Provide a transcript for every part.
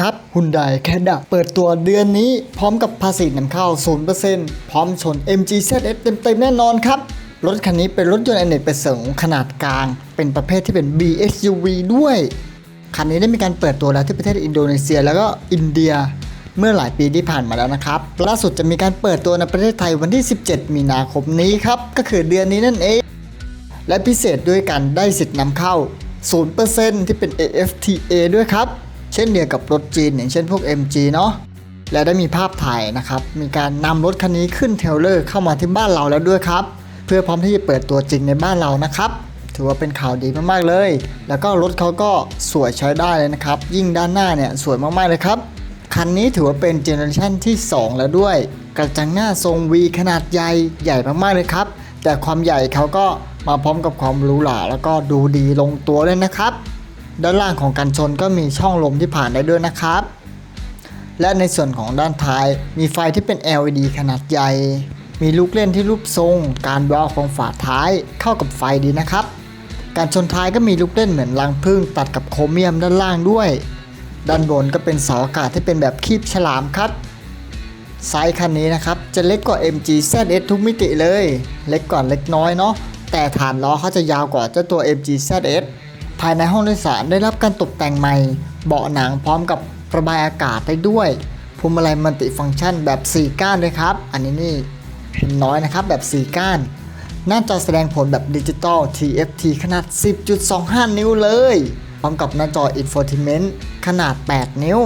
ครับฮุนไดแคดะเปิดตัวเดือนนี้พร้อมกับภาษีนำเข้า 0%พร้อมชน MG ZS เต็มๆแน่นอนครับ รถคันนี้เป็นรถยนต์อเนกประสงค์ขนาดกลาง เป็นประเภทที่เป็น BSUV ด้วย คันนี้ได้มีการเปิดตัวแล้วที่ประเทศอินโดนีเซียแล้วก็อินเดียเมื่อหลายปีที่ผ่านมาแล้วนะครับ ล่าสุดจะมีการเปิดตัวในประเทศไทยวันที่ 17 มีนาคมนี้ครับ ก็คือเดือนนี้นั่นเอง และพิเศษด้วยกันได้สิทธิ์นำเข้า 0%ที่เป็น AFTA ด้วยครับ เช่นเดียวกับรถจีนอย่างเช่นพวก MG เนาะและได้มีภาพถ่ายนะครับ มีการนำรถคันนี้ขึ้นเทลเลอร์เข้ามาที่บ้านเราแล้วด้วยครับ เพื่อพร้อมที่จะเปิดตัวจริงในบ้านเรานะครับ ถือว่าเป็นข่าวดีมากๆเลย แล้วก็รถเขาก็สวยใช้ได้เลยนะครับ ยิ่งด้านหน้าเนี่ยสวยมากๆเลยครับ คันนี้ถือว่าเป็นเจเนอเรชันที่ 2 แล้วด้วย กระจังหน้าทรง V ขนาดใหญ่ใหญ่มากๆเลยครับ แต่ความใหญ่เขาก็มาพร้อมกับความหรูหราแล้วก็ดูดีลงตัวเลยนะครับ ด้านล่างของกันชนก็มีช่องลมที่ผ่านได้ด้วยนะครับ และในส่วนของด้านท้ายมีไฟที่เป็น LED ขนาดใหญ่ มีลูกเล่นที่รูปทรง การวาล์วของฝาท้ายเข้ากับไฟดีนะครับ การชนท้ายก็มีลูกเล่นเหมือนรังพึ่งตัดกับโครเมียมด้านล่างด้วย ด้านบนก็เป็นเสาอากาศที่เป็นแบบคีบฉลามครับไซส์คันนี้นะครับ จะเล็กกว่า MG ZS ทุกมิติเลย เล็กกว่าเล็กน้อยเนาะแต่ฐานล้อเขาจะยาวกว่าเจ้าตัว MG ZS ายในห้องโดยสารได้รับการตกแต่งใหม่ เบาะหนังพร้อมกับระบายอากาศได้ด้วยพวงมาลัยมัลติฟังก์ชันแบบ 4 ก้านเลยครับ อันนี้นี่เห็นน้อยนะครับแบบ 4 ก้าน หน้าจอแสดงผลแบบดิจิตอล TFT ขนาด 10.25 นิ้วเลย พร้อมกับหน้าจอ Infotainment ขนาด 8 นิ้ว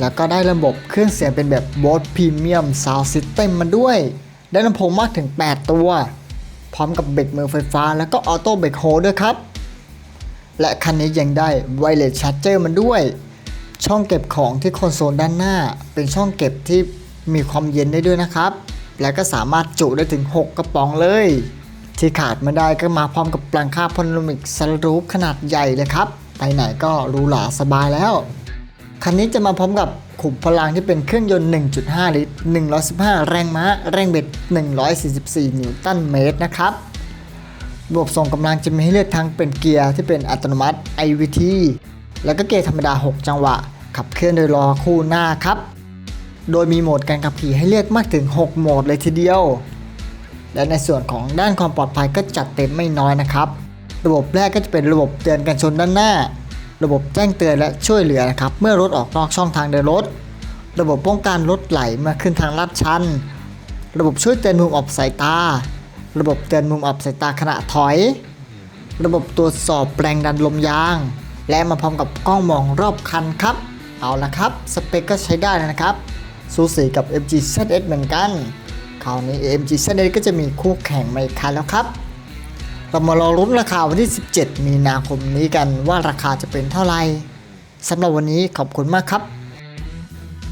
แล้วก็ได้ระบบเครื่องเสียงเป็นแบบ Bose Premium Sound System มาด้วย ได้ลำโพงมากถึง 8 ตัว พร้อมกับเบรกมือไฟฟ้า แล้วก็ออโต้เบรกโฮด้วยครับ และคันนี้ยังได้ Wireless Charger มันด้วย ช่องเก็บของที่คอนโซลด้านหน้า เป็นช่องเก็บที่มีความเย็นได้ด้วยนะครับ และก็สามารถจุได้ถึง 6 กระป๋องเลย ที่ขาดไม่ได้ก็มาพร้อมกับปลังค่าพนมิกซันรูฟขนาดใหญ่เลยครับ ไปไหนก็รูหราสบายแล้ว คันนี้จะมาพร้อมกับขุมพลังที่เป็นเครื่องยนต์ 1.5 ลิตร 115 แรงม้า แรงบิด 144 นิวตันเมตรนะครับ ระบบส่งกำลังจะมีให้เลือกทั้งเป็นเกียร์ที่เป็นอัตโนมัติ IVT แล้วก็เกียร์ธรรมดา 6 จังหวะ ขับเคลื่อนโดยล้อคู่หน้าครับ โดยมีโหมดการขับขี่ให้เลือกมากถึง 6 โหมดเลยทีเดียว และในส่วนของด้านความปลอดภัยก็จัดเต็มไม่น้อยนะครับ ระบบแรกก็จะเป็นระบบเตือนกันชนด้านหน้า ระบบแจ้งเตือนและช่วยเหลือนะครับเมื่อรถออกนอกช่องทางเดินรถ ระบบป้องกันรถไหลเมื่อขึ้นทางลาดชัน ระบบช่วยเตือนมุมออกสายตา ระบบเตือนมุมออกสายตาขณะถอย ระบบตรวจสอบแรงดันลมยาง และมาพร้อมกับกล้องมองรอบคันครับ เอาละครับ สเปคก็ใช้ได้นะครับ สูสีกับ MG ZS เหมือนกันคราวนี้ AMG ZS ก็จะมีคู่แข่งมาอีกคันแล้วครับเรามารอรุ้นราคาวันที่ 17 มีนาคมนี้กันว่าราคาจะเป็นเท่าไหร่สำหรับวันนี้ขอบคุณมากครับ